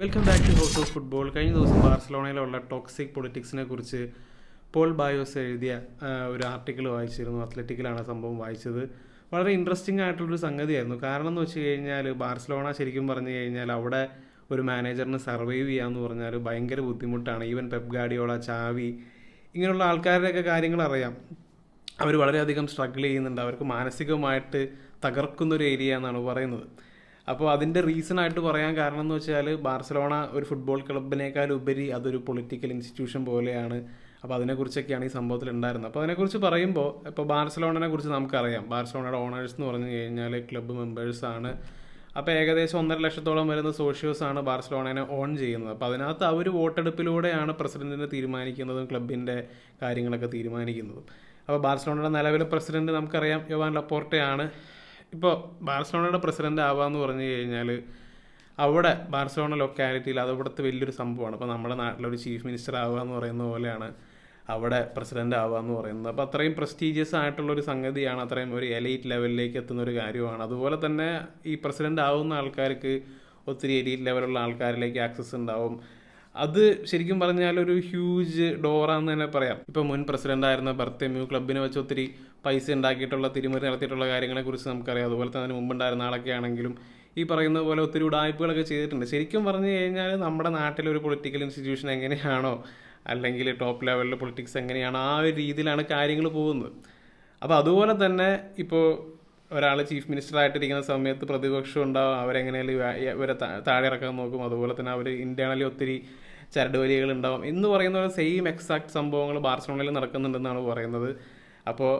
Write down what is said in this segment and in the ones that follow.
Welcome back to house of football കഴിഞ്ഞ ദിവസം ബാർസലോണയിലുള്ള toxic പൊളിറ്റിക്സിനെ കുറിച്ച് പോൾ ബായോസ് എഴുതിയ ഒരു ആർട്ടിക്കിൾ വായിച്ചിരുന്നു. അത്ലറ്റിക്കിലാണ് സംഭവം വായിച്ചത്. വളരെ ഇൻട്രസ്റ്റിംഗ് ആയിട്ടുള്ളൊരു സംഗതിയായിരുന്നു. കാരണം എന്ന് വെച്ച് കഴിഞ്ഞാൽ ബാർസലോണ ശരിക്കും പറഞ്ഞു കഴിഞ്ഞാൽ അവിടെ ഒരു മാനേജറിന് സർവൈവ് ചെയ്യാമെന്ന് പറഞ്ഞാൽ ഭയങ്കര ബുദ്ധിമുട്ടാണ്. ഈവൻ പെപ് ഗാഡിയോള ചാവി ഇങ്ങനെയുള്ള ആൾക്കാരുടെയൊക്കെ കാര്യങ്ങൾ അറിയാം. അവർ വളരെയധികം സ്ട്രഗിൾ ചെയ്യുന്നുണ്ട്. അവർക്ക് മാനസികമായിട്ട് തകർക്കുന്ന ഒരു ഏരിയ എന്നാണ് പറയുന്നത്. അപ്പോൾ അതിന്റെ റീസൺ ആയിട്ട് പറയാൻ കാരണം എന്ന് വെച്ചാൽ ബാർസലോണ ഒരു ഫുട്ബോൾ ക്ലബിനേക്കാൾ ഉപരി അതൊരു പൊളിറ്റിക്കൽ ഇൻസ്റ്റിറ്റ്യൂഷൻ പോലെയാണ്. അപ്പോൾ അതിനെക്കുറിച്ചൊക്കെയാണ് ഈ സംഭവത്തിൽ ഉണ്ടായിരുന്നത്. അപ്പോൾ അതിനെക്കുറിച്ച് പറയുമ്പോൾ ഇപ്പോൾ ബാർസലോണനെ കുറിച്ച് നമുക്കറിയാം. ബാർസലോണയുടെ ഓണേഴ്സ് എന്ന് പറഞ്ഞു കഴിഞ്ഞാൽ ക്ലബ്ബ് മെമ്പേഴ്സാണ് അപ്പോൾ ഏകദേശം ഒന്നര ലക്ഷത്തോളം വരുന്ന സോഷ്യോസാണ് ബാർസലോണനെ ഓൺ ചെയ്യുന്നത്. അപ്പോൾ അതിനകത്ത് അവർ വോട്ടെടുപ്പിലൂടെയാണ് പ്രസിഡന്റിനെ തീരുമാനിക്കുന്നതും ക്ലബിന്റെ കാര്യങ്ങളൊക്കെ തീരുമാനിക്കുന്നതും. അപ്പോൾ ബാർസലോണയുടെ നിലവിലെ പ്രസിഡന്റ് നമുക്കറിയാം യോവാൻ ലപ്പോർട്ടയാണ്. ഇപ്പോൾ ബാർസലോണയുടെ പ്രസിഡന്റ് ആവാന്ന് പറഞ്ഞു കഴിഞ്ഞാൽ അവിടെ ബാർസലോണ ലൊക്കാലിറ്റിയിൽ അത് ഇവിടുത്തെ വലിയൊരു സംഭവമാണ്. അപ്പോൾ നമ്മുടെ നാട്ടിലൊരു ചീഫ് മിനിസ്റ്റർ ആവുക എന്ന് പറയുന്ന പോലെയാണ് അവിടെ പ്രസിഡന്റ് ആവുക എന്ന് പറയുന്നത്. അപ്പോൾ അത്രയും പ്രസ്റ്റീജിയസ് ആയിട്ടുള്ള ഒരു സംഗതിയാണ് അത്രയും ഒരു എലൈറ്റ് ലെവലിലേക്ക് എത്തുന്ന ഒരു കാര്യമാണ്. അതുപോലെ തന്നെ ഈ പ്രസിഡന്റ് ആവുന്ന ആൾക്കാർക്ക് ഒത്തിരി എലൈറ്റ് ലെവലുള്ള ആൾക്കാരിലേക്ക് ആക്സസ് ഉണ്ടാവും. അത് ശരിക്കും പറഞ്ഞാൽ ഒരു ഹ്യൂജ് ഡോറാന്ന് തന്നെ പറയാം. ഇപ്പോൾ മുൻ പ്രസിഡന്റ് ആയിരുന്ന ബർത്തേമ്യൂ ക്ലബിനെ വെച്ച് ഒത്തിരി പൈസ ഉണ്ടാക്കിയിട്ടുള്ള തിരിമറി നടത്തിയിട്ടുള്ള കാര്യങ്ങളെക്കുറിച്ച് നമുക്കറിയാം. അതുപോലെ തന്നെ മുമ്പുണ്ടായിരുന്ന ആളൊക്കെ ആണെങ്കിലും ഈ പറയുന്ന പോലെ ഒത്തിരി ഉടായ്പകളൊക്കെ ചെയ്തിട്ടുണ്ട്. ശരിക്കും പറഞ്ഞു കഴിഞ്ഞാൽ നമ്മുടെ നാട്ടിലെ ഒരു പൊളിറ്റിക്കൽ ഇൻസ്റ്റിറ്റ്യൂഷൻ എങ്ങനെയാണോ അല്ലെങ്കിൽ ടോപ്പ് ലെവലിലെ പൊളിറ്റിക്സ് എങ്ങനെയാണോ ആ ഒരു രീതിയിലാണ് കാര്യങ്ങൾ പോകുന്നത്. അപ്പോൾ അതുപോലെ തന്നെ ഇപ്പോൾ ഒരാൾ ചീഫ് മിനിസ്റ്റർ ആയിട്ടിരിക്കുന്ന സമയത്ത് പ്രതിപക്ഷം ഉണ്ടാവും. അവരെങ്ങനെയാലും ഇവ- ഇവരെ താഴെ ഇറക്കാൻ നോക്കും. അതുപോലെ തന്നെ അവർ ഇന്റേണലി ഒത്തിരി ചരടുവലികൾ ഉണ്ടാവും. എന്ന് പറയുന്ന പോലെ സെയിം എക്സാക്ട് സംഭവങ്ങൾ ബാർസലോണയിൽ നടക്കുന്നുണ്ടെന്നാണ് പറയുന്നത്. അപ്പോൾ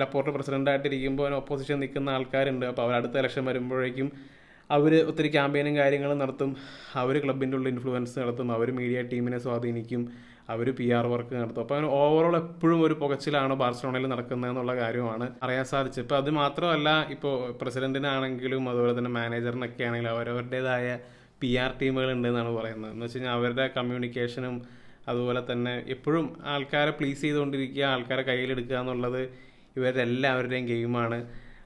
ലപ്പോർട്ട് പ്രസിഡന്റായിട്ടിരിക്കുമ്പോൾ ഓപ്പോസിഷൻ നിൽക്കുന്ന ആൾക്കാരുണ്ട്. അപ്പോൾ അവർ അടുത്ത ഇലക്ഷൻ വരുമ്പോഴേക്കും അവർ ഒത്തിരി ക്യാമ്പയിനും കാര്യങ്ങളും നടത്തും. അവർ ക്ലബിന്റെ ഉള്ളിൽ ഇൻഫ്ലുവൻസ് നടത്തും. അവർ മീഡിയ ടീമിനെ സ്വാധീനിക്കും. അവർ പി ആർ വർക്ക് നടത്തും. അപ്പോൾ അങ്ങനെ ഓവറോൾ എപ്പോഴും ഒരു പുകച്ചിലാണ് ബാർസലോണയിൽ നടക്കുന്നത് എന്നുള്ള കാര്യമാണ് അറിയാൻ സാധിച്ചത്. ഇപ്പോൾ അത് മാത്രമല്ല ഇപ്പോൾ പ്രസിഡന്റിനാണെങ്കിലും അതുപോലെ തന്നെ മാനേജറിനൊക്കെ ആണെങ്കിലും അവരവരുടേതായ പി ആർ ടീമുകൾ ഉണ്ട് എന്നാണ് പറയുന്നത്. എന്ന് വെച്ച് കഴിഞ്ഞാൽ അവരുടെ കമ്മ്യൂണിക്കേഷനും അതുപോലെ തന്നെ എപ്പോഴും ആൾക്കാരെ പ്ലീസ് ചെയ്തുകൊണ്ടിരിക്കുക ആൾക്കാരെ കയ്യിലെടുക്കുക എന്നുള്ളത് ഇവരുടെ എല്ലാവരുടെയും ഗെയിമാണ്.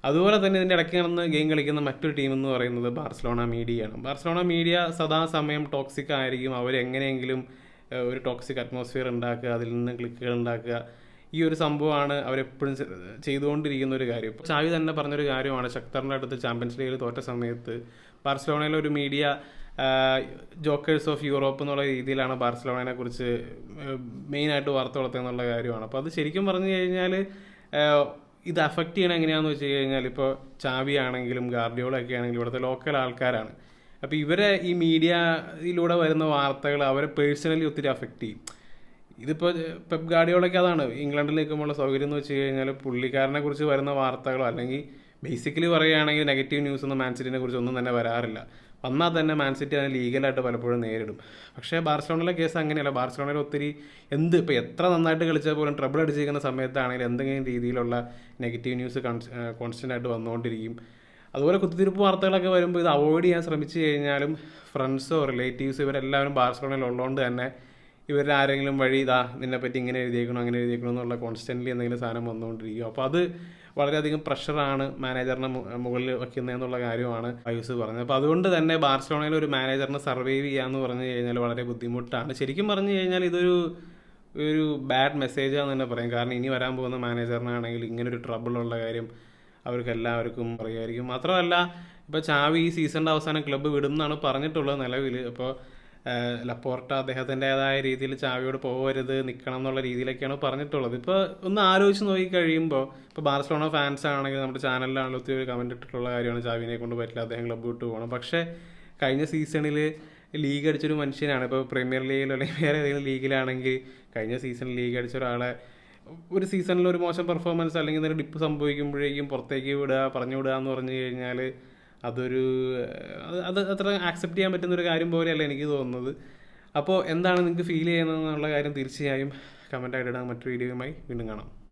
അതുപോലെ തന്നെ ഇതിന്റെ ഇടയ്ക്ക് നടന്ന് ഗെയിം കളിക്കുന്ന മറ്റൊരു ടീം എന്ന് പറയുന്നത് ബാർസലോണ മീഡിയയാണ്. ബാർസലോണ മീഡിയ സദാസമയം ടോക്സിക് ആയിരിക്കും. അവരെങ്ങനെയെങ്കിലും ഒരു ടോക്സിക് അറ്റ്മോസ്ഫിയർ ഉണ്ടാക്കുക അതിൽ നിന്ന് ക്ലിക്കുകൾ ഉണ്ടാക്കുക. ഈ ഒരു സംഭവമാണ് അവരെപ്പോഴും ചെയ്തുകൊണ്ടിരിക്കുന്ന ഒരു കാര്യം. ചാവി തന്നെ പറഞ്ഞൊരു കാര്യമാണ് ശക്തറിന്റെ അടുത്ത് ചാമ്പ്യൻസ് ലീഗിൽ തോറ്റ സമയത്ത് ബാർസലോണയിലെ ഒരു മീഡിയ ജോക്കേഴ്സ് ഓഫ് യൂറോപ്പ് എന്നുള്ള രീതിയിലാണ് ബാർസലോണയെ കുറിച്ച് മെയിനായിട്ട് വാർത്ത വളർത്തുക കാര്യമാണ്. അപ്പോൾ അത് ശരിക്കും പറഞ്ഞു കഴിഞ്ഞാൽ ഇത് അഫക്റ്റ് ചെയ്യണത് എങ്ങനെയാണെന്ന് വെച്ച് കഴിഞ്ഞാൽ ഇപ്പോൾ ചാവി ആണെങ്കിലും ഗാർഡിയോളൊക്കെ ആണെങ്കിലും ഇവിടുത്തെ ലോക്കൽ ആൾക്കാരാണ്. അപ്പോൾ ഇവരെ ഈ മീഡിയയിലൂടെ വരുന്ന വാർത്തകൾ അവരെ പേഴ്സണലി ഒത്തിരി അഫക്റ്റ് ചെയ്യും. ഇതിപ്പോൾ പെപ് ഗാഡിയോളൊക്കെ അതാണ്. ഇംഗ്ലണ്ടിൽ നിൽക്കുമ്പോൾ സൗകര്യം എന്ന് വെച്ച് കഴിഞ്ഞാൽ പുള്ളിക്കാരനെ കുറിച്ച് വരുന്ന വാർത്തകളോ അല്ലെങ്കിൽ ബേസിക്കലി പറയുകയാണെങ്കിൽ നെഗറ്റീവ് ന്യൂസ് ഒന്നും മാൻസിറ്റിനെ കുറിച്ച് ഒന്നും തന്നെ വരാറില്ല. വന്നാൽ തന്നെ മാൻസിറ്റി അതിനെ ലീഗലായിട്ട് പലപ്പോഴും നേരിടും. പക്ഷേ ബാർസലോണയിലെ കേസ് അങ്ങനെയല്ല. ബാർസലോണയിൽ ഒത്തിരി എന്ത് ഇപ്പോൾ എത്ര നന്നായിട്ട് കളിച്ചാൽ പോലും ട്രബിൾ അടിച്ചിരിക്കുന്ന സമയത്താണെങ്കിലും എന്തെങ്കിലും രീതിയിലുള്ള നെഗറ്റീവ് ന്യൂസ് കോൺസ്റ്റന്റ് ആയിട്ട് വന്നുകൊണ്ടിരിക്കും. അതുപോലെ കുത്തിത്തിരിപ്പ് വാർത്തകളൊക്കെ വരുമ്പോൾ ഇത് അവോയ്ഡ് ചെയ്യാൻ ശ്രമിച്ചു കഴിഞ്ഞാലും ഫ്രണ്ട്സോ റിലേറ്റീവ്സോ ഇവരെല്ലാവരും ബാർസലോണയിൽ ഉള്ളതുകൊണ്ട് തന്നെ ഇവരുടെ ആരെങ്കിലും വഴി ഇതാ നിന്നെപ്പറ്റി ഇങ്ങനെ എഴുതിയേക്കണോ അങ്ങനെ എഴുതിയേക്കണോ എന്നുള്ള കോൺസ്റ്റന്റ്ലി എന്തെങ്കിലും സാധനം വന്നുകൊണ്ടിരിക്കും. അപ്പോൾ അത് വളരെയധികം പ്രഷറാണ് മാനേജറിനെ മുകളിൽ വയ്ക്കുന്നതെന്നുള്ള കാര്യമാണ് ഐസ് പറഞ്ഞത്. അപ്പോൾ അതുകൊണ്ട് തന്നെ ബാർസലോണയിൽ ഒരു മാനേജറിനെ സർവൈവ് ചെയ്യാന്ന് പറഞ്ഞു കഴിഞ്ഞാൽ വളരെ ബുദ്ധിമുട്ടാണ്. ശരിക്കും പറഞ്ഞു കഴിഞ്ഞാൽ ഇതൊരു ഒരു ബാഡ് മെസ്സേജാന്ന് തന്നെ പറയാം. കാരണം ഇനി വരാൻ പോകുന്ന മാനേജറിനാണെങ്കിൽ ഇങ്ങനൊരു ട്രബിളുള്ള കാര്യം അവർക്ക് എല്ലാവർക്കും അറിയായിരിക്കും. മാത്രമല്ല ഇപ്പോൾ ചാവി ഈ സീസണിന്റെ അവസാനം ക്ലബ്ബ് വിടുമെന്നാണ് പറഞ്ഞിട്ടുള്ളത് നിലവിൽ അപ്പോൾ ലപ്പോർട്ട അദ്ദേഹത്തിന്റെതായ രീതിയിൽ ചാവിയോട് പോകരുത് നിൽക്കണം എന്നുള്ള രീതിയിലൊക്കെയാണ് പറഞ്ഞിട്ടുള്ളത്. ഇപ്പോൾ ഒന്ന് ആലോചിച്ച് നോക്കി കഴിയുമ്പോൾ ഇപ്പോൾ ബാർസലോണ ഫാൻസ് ആണെങ്കിൽ നമ്മുടെ ചാനലിലാണല്ലോ ഒത്തിരി ഒരു കമന്റ് ഇട്ടിട്ടുള്ള കാര്യമാണ് ചാവിനെ കൊണ്ട് പറ്റില്ല അദ്ദേഹം ക്ലബ്ബ് വിട്ട് പോകണം. പക്ഷേ കഴിഞ്ഞ സീസണിൽ ലീഗ് അടിച്ചൊരു മനുഷ്യനാണ്. ഇപ്പോൾ പ്രീമിയർ ലീഗിലോ അല്ലെങ്കിൽ വേറെ ഏതെങ്കിലും ലീഗിലാണെങ്കിൽ കഴിഞ്ഞ സീസണിൽ ലീഗ് അടിച്ച ഒരാളെ ഒരു സീസണിൽ ഒരു മോശം പെർഫോമൻസ് അല്ലെങ്കിൽ എന്തെങ്കിലും ഡിപ്പ് സംഭവിക്കുമ്പോഴേക്കും പുറത്തേക്ക് വിടുക പറഞ്ഞു വിടുക എന്ന് പറഞ്ഞു കഴിഞ്ഞാൽ അതൊരു അത് അത് അത്ര ആക്സെപ്റ്റ് ചെയ്യാൻ പറ്റുന്ന ഒരു കാര്യം പോലെയല്ല എനിക്ക് തോന്നുന്നത്. അപ്പോൾ എന്താണ് നിങ്ങൾക്ക് ഫീൽ ചെയ്യുന്നത് എന്നുള്ള കാര്യം തീർച്ചയായും കമന്റായിട്ട് ഇടാൻ മറ്റൊരു വീഡിയോയുമായി വീണ്ടും കാണാം.